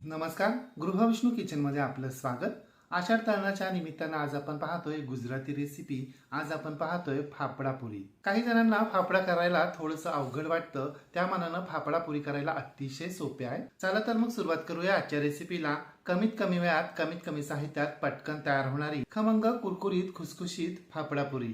नमस्कार गृहविष्णू किचनमध्ये आपलं स्वागत. आषाढ तळणाच्या निमित्तानं आज आपण पाहतोय गुजराती रेसिपी आज आपण पाहतोय फाफडापुरी काही जणांना फाफडा करायला थोडंसं अवघड वाटतं त्या मानानं फाफडापुरी करायला अतिशय सोपे आहे. चला तर मग सुरुवात करूया आजच्या रेसिपीला कमीत कमी वेळात कमीत कमी साहित्यात पटकन तयार होणारी खमंग कुरकुरीत खुसखुशीत फाफडापुरी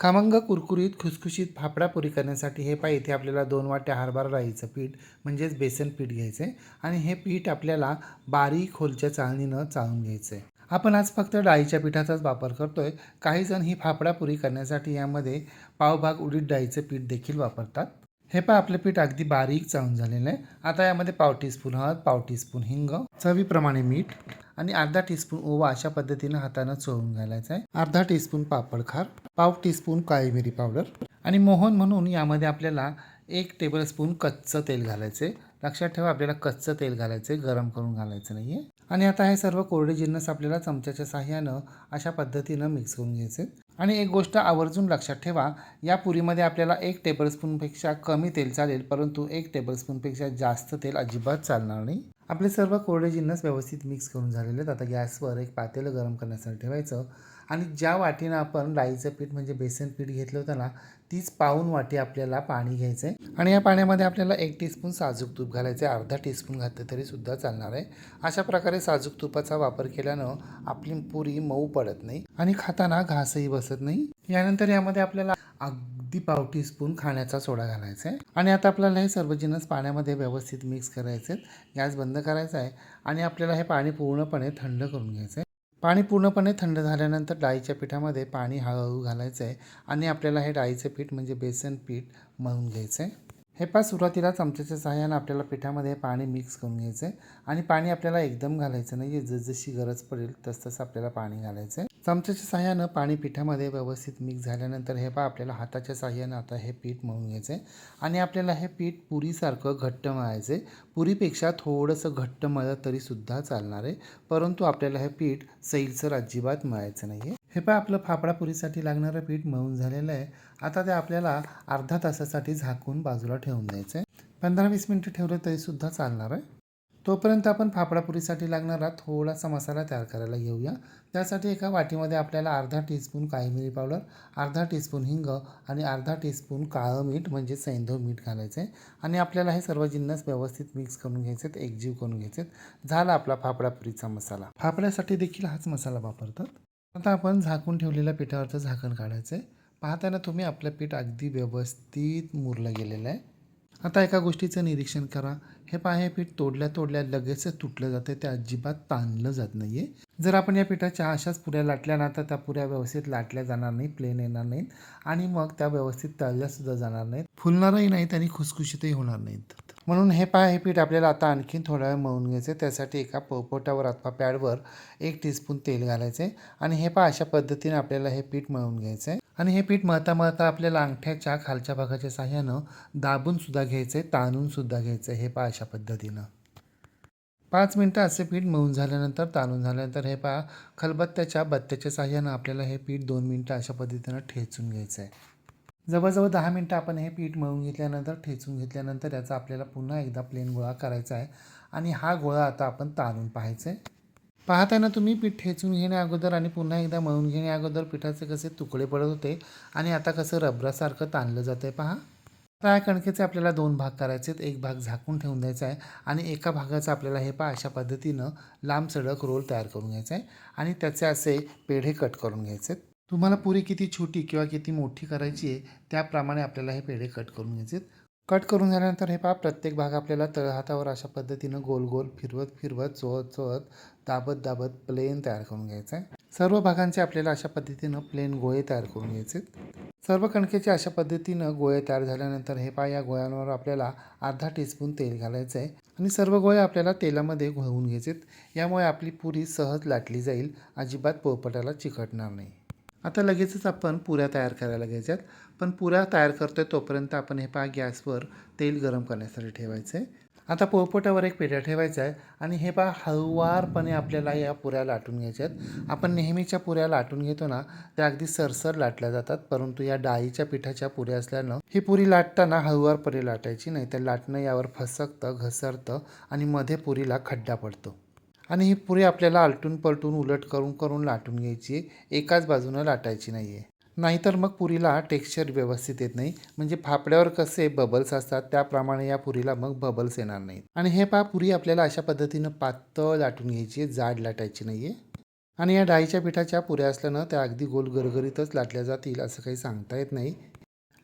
खमंग कुरकुरीत खुसखुशीत फाफडा पुरी करण्यासाठी हे पाय इथे आपल्याला दोन वाट्या हरभरा राईचं पीठ म्हणजेच बेसन पीठ घ्यायचं आहे आणि हे पीठ आपल्याला बारीक खोलच्या चाळणीनं चाळून घ्यायचं आहे आपण आज फक्त डाळीच्या पिठाचाच वापर करतोय. काही जण ही फाफडा पुरी करण्यासाठी यामध्ये पावभाग उडीद डाळीचं पीठ देखील वापरतात. हे पाय आपलं पीठ अगदी बारीक चाळून झालेलं आहे. आता यामध्ये पाव टीस्पून हळद पाव टीस्पून हिंग चवीप्रमाणे मीठ आणि अर्धा टीस्पून ओवा अशा पद्धतीनं हातानं चोळून घालायचं आहे. अर्धा टीस्पून पापड खार पाव टीस्पून काळी मिरी पावडर आणि मोहन म्हणून यामध्ये आपल्याला एक टेबलस्पून कच्चं तेल घालायचं आहे लक्षात ठेवा आपल्याला कच्चं तेल घालायचं आहे गरम करून घालायचं नाही आहे आणि आता हे सर्व कोरडे जिन्नस आपल्याला चमच्याच्या साह्यानं अशा पद्धतीनं मिक्स करून घ्यायचे आणि एक गोष्ट आवर्जून लक्षात ठेवा या पुरीमध्ये आपल्याला एक टेबलस्पूनपेक्षा कमी तेल चालेल परंतु एक टेबलस्पूनपेक्षा जास्त तेल अजिबात चालणार नाही. आपले सर्व कोरडे जिन्नस व्यवस्थित मिक्स करून झालेले आहेत. आता गॅसवर एक पातेलं गरम करण्यासाठी ठेवायचं. आणि ज्या वाटीनं आपण डाळीचं पीठ म्हणजे बेसन पीठ घेतलं होतं ना तीच पाऊन वाटी आपल्याला पाणी घ्यायचं आहे आणि या पाण्यामध्ये आपल्याला एक टीस्पून साजूक तूप घालायचं आहे अर्धा टीस्पून घातलं तरी सुद्धा चालणार आहे. अशा प्रकारे साजूक तुपाचा वापर केल्यानं आपली पुरी मऊ पडत नाही आणि खाताना घासही बसत नाही. यानंतर यामध्ये आपल्याला अगदी पाव टीस्पून खाण्याचा सोडा घालायचा आहे आणि आता आपल्याला हे सर्व जिन्नस पाण्यामध्ये व्यवस्थित मिक्स करायचे आहेत गॅस बंद करायचा आहे आणि आपल्याला हे पाणी पूर्णपणे थंड करून घ्यायचं आहे पाणी पूर्णपणे थंड झाल्यानंतर डाळीच्या पिठामध्ये पाणी हळूहळू घालायचं आहे आणि आपल्याला हे डाळीचे पीठ म्हणजे बेसन पीठ मळून घ्यायचं. आहे हे पाच सुरुवातीला चमच्याच्या सहाय्यानं आपल्याला पिठामध्ये पाणी मिक्स करून घ्यायचं आहे आणि पाणी आपल्याला एकदम घालायचं नाही आहे जसजशी गरज पडेल तसतसं आपल्याला पाणी घालायचं. आहे चमच्याच्या साह्यानं पाणी पिठामध्ये व्यवस्थित मिक्स झाल्यानंतर हे पा आपल्याला हाताच्या साह्यानं आता हे पीठ मळून घ्यायचं आहे आणि आपल्याला हे पीठ पुरीसारखं घट्ट मळायचं आहे पुरीपेक्षा थोडंसं घट्ट मळलं तरीसुद्धा चालणार आहे. परंतु आपल्याला हे पीठ सैलसर अजिबात मळायचं नाही आहे हे पहा आपलं फाफडा पुरीसाठी लागणारं पीठ मळून झालेलं आहे. आता ते आपल्याला अर्धा तासासाठी झाकून बाजूला ठेवून द्यायचं आहे पंधरा वीस मिनटं ठेवलं तरीसुद्धा चालणार आहे. तोपर्यंत आपण फाफडापुरीसाठी लागणारा थोडासा मसाला तयार करायला घेऊया त्यासाठी एका वाटीमध्ये आपल्याला अर्धा टीस्पून काळी मिरी पावडर अर्धा टीस्पून हिंग आणि अर्धा टीस्पून काळं मीठ म्हणजे सैंधव मीठ घालायचं आहे आणि आपल्याला हे सर्व जिन्नस व्यवस्थित मिक्स करून घ्यायचे आहेत एकजीव करून घ्यायचे आहेत झाला आपला फाफडापुरीचा मसाला. फाफड्यासाठी देखील हाच मसाला वापरतात. आता आपण झाकून ठेवलेल्या पिठावरचं झाकण काढायचं आहे पाहताना तुम्ही आपलं पीठ अगदी व्यवस्थित मुरलं गेलेलं आहे. आता एका गोष्टीचं निरीक्षण करा. हे पाय हे पीठ तोडल्या तोडल्या लगेचच तुटलं जातं ते अजिबात ताणलं जात नाही आहे जर आपण या पिठाच्या अशाच पुऱ्या लाटल्या ना तर त्या पुऱ्या व्यवस्थित लाटल्या जाणार नाही प्लेन येणार नाहीत आणि मग त्या व्यवस्थित तळल्यासुद्धा जाणार नाहीत. फुलणारही नाहीत आणि खुसखुशीतही होणार नाहीत. म्हणून हे पाय हे पीठ आपल्याला आता आणखीन थोडा वेळ मळून घ्यायचं आहे त्यासाठी एका पोपोटावर अथवा पॅडवर एक टीस्पून तेल घालायचं आहे आणि हे पाय अशा पद्धतीने आपल्याला हे पीठ मळून घ्यायचं आहे आणि हे पीठ मळता मळता आपल्याला अंगठ्याच्या खालच्या भागाच्या साह्यानं दाबूनसुद्धा घ्यायचं आहे ताणूनसुद्धा घ्यायचं आहे हे पहा अशा पद्धतीनं. पाच मिनटं असे पीठ मळून झाल्यानंतर ताणून झाल्यानंतर हे पहा खलबत्त्याच्या बत्त्याच्या साह्यानं आपल्याला हे पीठ दोन मिनटं अशा पद्धतीनं ठेचून घ्यायचं आहे जवळजवळ दहा मिनटं आपण हे पीठ मळून घेतल्यानंतर ठेचून घेतल्यानंतर याचा आपल्याला पुन्हा एकदा प्लेन गोळा करायचा आहे. आणि हा गोळा आता आपण ताणून पाहायचा आहे पाहताना तुम्ही पीठ ठेचून घेण्या अगोदर आणि पुन्हा एकदा मळून घेण्या अगोदर पिठाचे कसे तुकडे पडत होते आणि आता कसं रबरासारखं ताणलं जातं आहे पहा. आता या कणकेचे आपल्याला दोन भाग करायचे आहेत एक भाग झाकून ठेवून द्यायचा आहे आणि एका भागाचा आपल्याला हे पहा अशा पद्धतीनं लांब सडक रोल तयार करून घ्यायचा आहे आणि त्याचे असे पेढे कट करून घ्यायचे आहेत तुम्हाला पुरी किती छोटी किंवा किती मोठी करायची आहे त्याप्रमाणे आपल्याला हे पेढे कट करून घ्यायचे आहेत कट करून झाल्यानंतर हे पहा प्रत्येक भाग आपल्याला तळहातावर अशा पद्धतीनं गोल गोल फिरवत फिरवत चोळत चोळत दाबत दाबत प्लेन तयार करून घ्यायचं आहे. सर्व भागांचे आपल्याला अशा पद्धतीनं प्लेन गोळे तयार करून घ्यायचे आहेत. सर्व कणकेचे अशा पद्धतीनं गोळे तयार झाल्यानंतर हे पाय या गोळ्यांवर आपल्याला अर्धा टीस्पून तेल घालायचं आहे आणि सर्व गोळे आपल्याला तेलामध्ये घोळवून घ्यायचे आहेत. यामुळे आपली पुरी सहज लाटली जाईल अजिबात पोळपटाला चिकटणार नाही. आता लगेचच आपण पुऱ्या तयार करायला घ्यायच्यात पण पुऱ्या तयार करतोय तोपर्यंत आपण हे पाय गॅसवर तेल गरम करण्यासाठी ठेवायचं आहे. आता पोळपोटावर एक पेढा ठेवायचा आहे. आणि हे पहा हळुवारपणे आपल्याला या पुऱ्या लाटून घ्यायच्या आहेत. आपण नेहमीच्या पुऱ्या लाटून घेतो ना त्या अगदी सरसर लाटल्या जातात. परंतु या डाळीच्या पिठाच्या पुऱ्या असल्यानं ही पुरी लाटताना हळुवारपणे लाटायची नाही. तर लाटणं यावर फसकतं घसरतं आणि मध्ये पुरीला खड्डा पडतो. आणि ही पुरी आपल्याला आलटून पलटून उलट करून करून लाटून घ्यायची एकाच बाजूनं लाटायची नाही आहे नाहीतर मग पुरीला टेक्स्चर व्यवस्थित येत नाही. म्हणजे फापड्यावर कसे बबल्स असतात त्याप्रमाणे या पुरीला मग बबल्स येणार नाहीत. आणि हे पहा पुरी आपल्याला अशा पद्धतीनं पातळ लाटून घ्यायची आहे जाड लाटायची नाही आहे आणि या डाळीच्या पिठाच्या पुऱ्या असल्यानं त्या अगदी गोल गरगरीतच लाटल्या जातील असं काही सांगता येत नाही.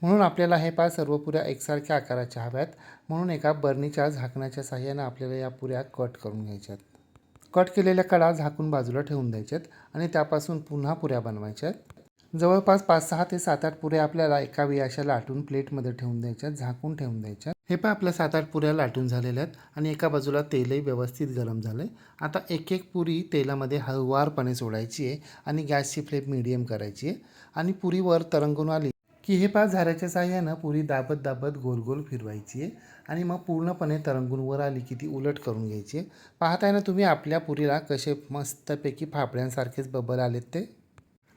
म्हणून आपल्याला हे पहा सर्व पुऱ्या एकसारख्या आकाराच्या हव्यात. म्हणून एका बर्नीच्या झाकण्याच्या साह्यानं आपल्याला या पुऱ्या कट करून घ्यायच्यात. कट केलेल्या कडा झाकून बाजूला ठेवून द्यायच्यात आणि त्यापासून पुन्हा पुऱ्या बनवायच्यात. जवळपास पाच सहा ते सात आठ पुऱ्या आपल्याला एका वेळी अशा लाटून प्लेटमध्ये ठेवून द्यायच्या झाकून ठेवून द्यायच्या. हे पण आपल्या सात आठ पुऱ्या लाटून झालेल्या आहेत आणि एका बाजूला तेलही व्यवस्थित गरम झालं आहे आता एक एक पुरी तेलामध्ये हळुवारपणे सोडायची आहे आणि गॅसची फ्लेम मिडियम करायची आहे आणि पुरीवर तरंगून आली की हे पाच झाऱ्याच्या साह्यानं पुरी दाबत दाबत गोल गोल फिरवायची आहे आणि मग पूर्णपणे तरंगून वर आली की ती उलट करून घ्यायची आहे. पाहताय ना तुम्ही आपल्या पुरीला कसे मस्तपैकी फाफड्यांसारखेच बबल आलेत ते?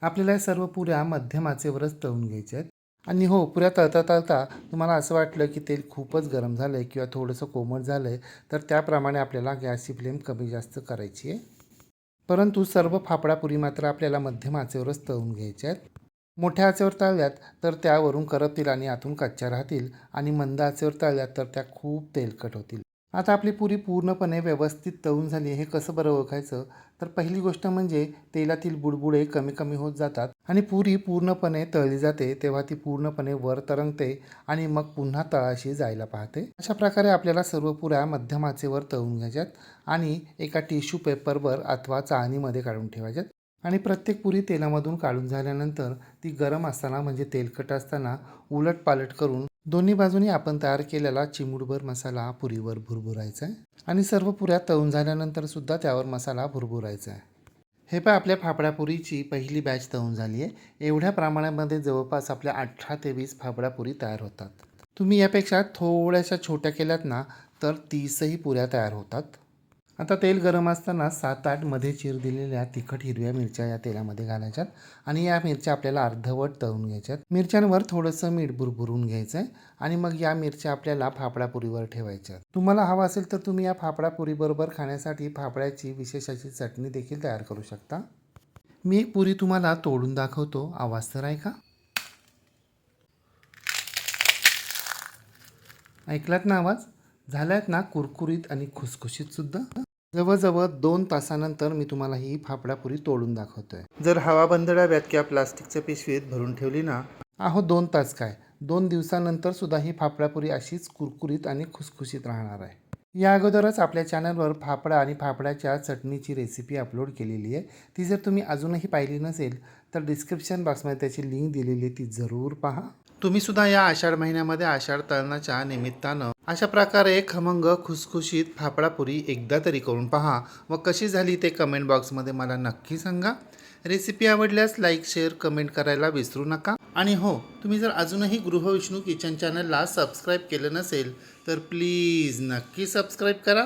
आपल्याला या सर्व पुऱ्या मध्यम आचेवरच तळून घ्यायच्या आहेत. आणि हो पुऱ्या तळता तळता तुम्हाला असं वाटलं की तेल खूपच गरम झालं आहे किंवा थोडंसं कोमट झालं आहे तर त्याप्रमाणे आपल्याला गॅसची फ्लेम कमी जास्त करायची आहे. परंतु सर्व फाफडापुरी मात्र आपल्याला मध्यम आचेवरच तळून घ्यायच्या आहेत. मोठ्या आचेवर तळल्यात तर त्यावरून करपतील आणि आतून कच्च्या राहतील. आणि मंद आचेवर तळल्यात तर त्या खूप तेलकट होतील. आता आपली पुरी पूर्णपणे व्यवस्थित तळून झाली हे कसं बरं ओळखायचं? तर पहिली गोष्ट म्हणजे तेलातील बुडबुडे कमी कमी होत जातात आणि पुरी पूर्णपणे तळली जाते तेव्हा ती पूर्णपणे वर तरंगते आणि मग पुन्हा तळाशी जायला पाहते. अशा प्रकारे आपल्याला सर्व पुऱ्या मध्यम आचेवर तळून घ्यायच्यात आणि एका टिश्यू पेपरवर अथवा चाळणीमध्ये काढून ठेवायच्यात. आणि प्रत्येक पुरी तेलामधून काढून झाल्यानंतर ती गरम असताना म्हणजे तेलकट असताना उलट पालट करून दोन्ही बाजूनी आपण तयार केलेला चिमूटभर मसाला पुरीवर भुरभुरायचा आहे. आणि सर्व पुऱ्या तळून झाल्यानंतर सुद्धा त्यावर मसाला भुरभुरायचा आहे. हे पण आपल्या फाफडापुरीची पहिली बॅच तळून झाली आहे. एवढ्या प्रमाणामध्ये जवळपास आपल्या अठरा ते वीस फाफडापुरी तयार होतात. तुम्ही यापेक्षा थोड्याशा छोट्या केल्यात ना तर तीसही पुऱ्या तयार होतात. आता तेल गरम असताना सात आठमध्ये चिर दिलेल्या तिखट हिरव्या मिरच्या या तेलामध्ये घालायच्यात आणि या मिरच्या आपल्याला अर्धवट तळून घ्यायच्यात. मिरच्यांवर थोडंसं मीठ बुरबुरून घ्यायचं आहे आणि मग या मिरच्या आपल्याला फाफडापुरीवर ठेवायच्या तुम्हाला हवा असेल तर तुम्ही या फाफडापुरीबरोबर खाण्यासाठी फाफड्याची विशेष अशी चटणी देखील तयार करू शकता. मी पुरी तुम्हाला तोडून दाखवतो. आवाज तर ऐका. ऐकलात ना आवाज? झाल्यात ना कुरकुरीत आणि खुसखुशीत सुद्धा? जवळजवळ दोन तासानंतर मी तुम्हाला ही फाफडापुरी तोडून दाखवतोय. जर हवा बंद डब्यात किंवा प्लास्टिकच्या पिशवीत भरून ठेवली ना? अहो दोन तास काय? दोन दिवसानंतर सुद्धा ही फाफडापुरी अशीच कुरकुरीत आणि खुसखुशीत राहणार आहे. या अगोदरच आपल्या चॅनलवर फाफडा आणि फाफड्याच्या चटणीची रेसिपी अपलोड केलेली आहे. ती जर तुम्ही अजूनही पाहिली नसेल तर डिस्क्रिप्शन बॉक्समध्ये त्याची लिंक दिलेली आहे ती जरूर पहा. तुम्ही सुद्धा या आषाढ महिन्यामध्ये आषाढ तळणाच्या निमित्तानं अशा प्रकारे खमंग खुसखुशीत फाफडापुरी एकदा तरी करून पहा. व कशी झाली ते कमेंट बॉक्समध्ये मला नक्की सांगा. रेसिपी आवडल्यास लाईक शेअर कमेंट करायला विसरू नका. आणि हो तुम्ही जर अजूनही गृहविष्णू किचन चॅनलला सबस्क्राईब केलं नसेल तर प्लीज नक्की सबस्क्राईब करा.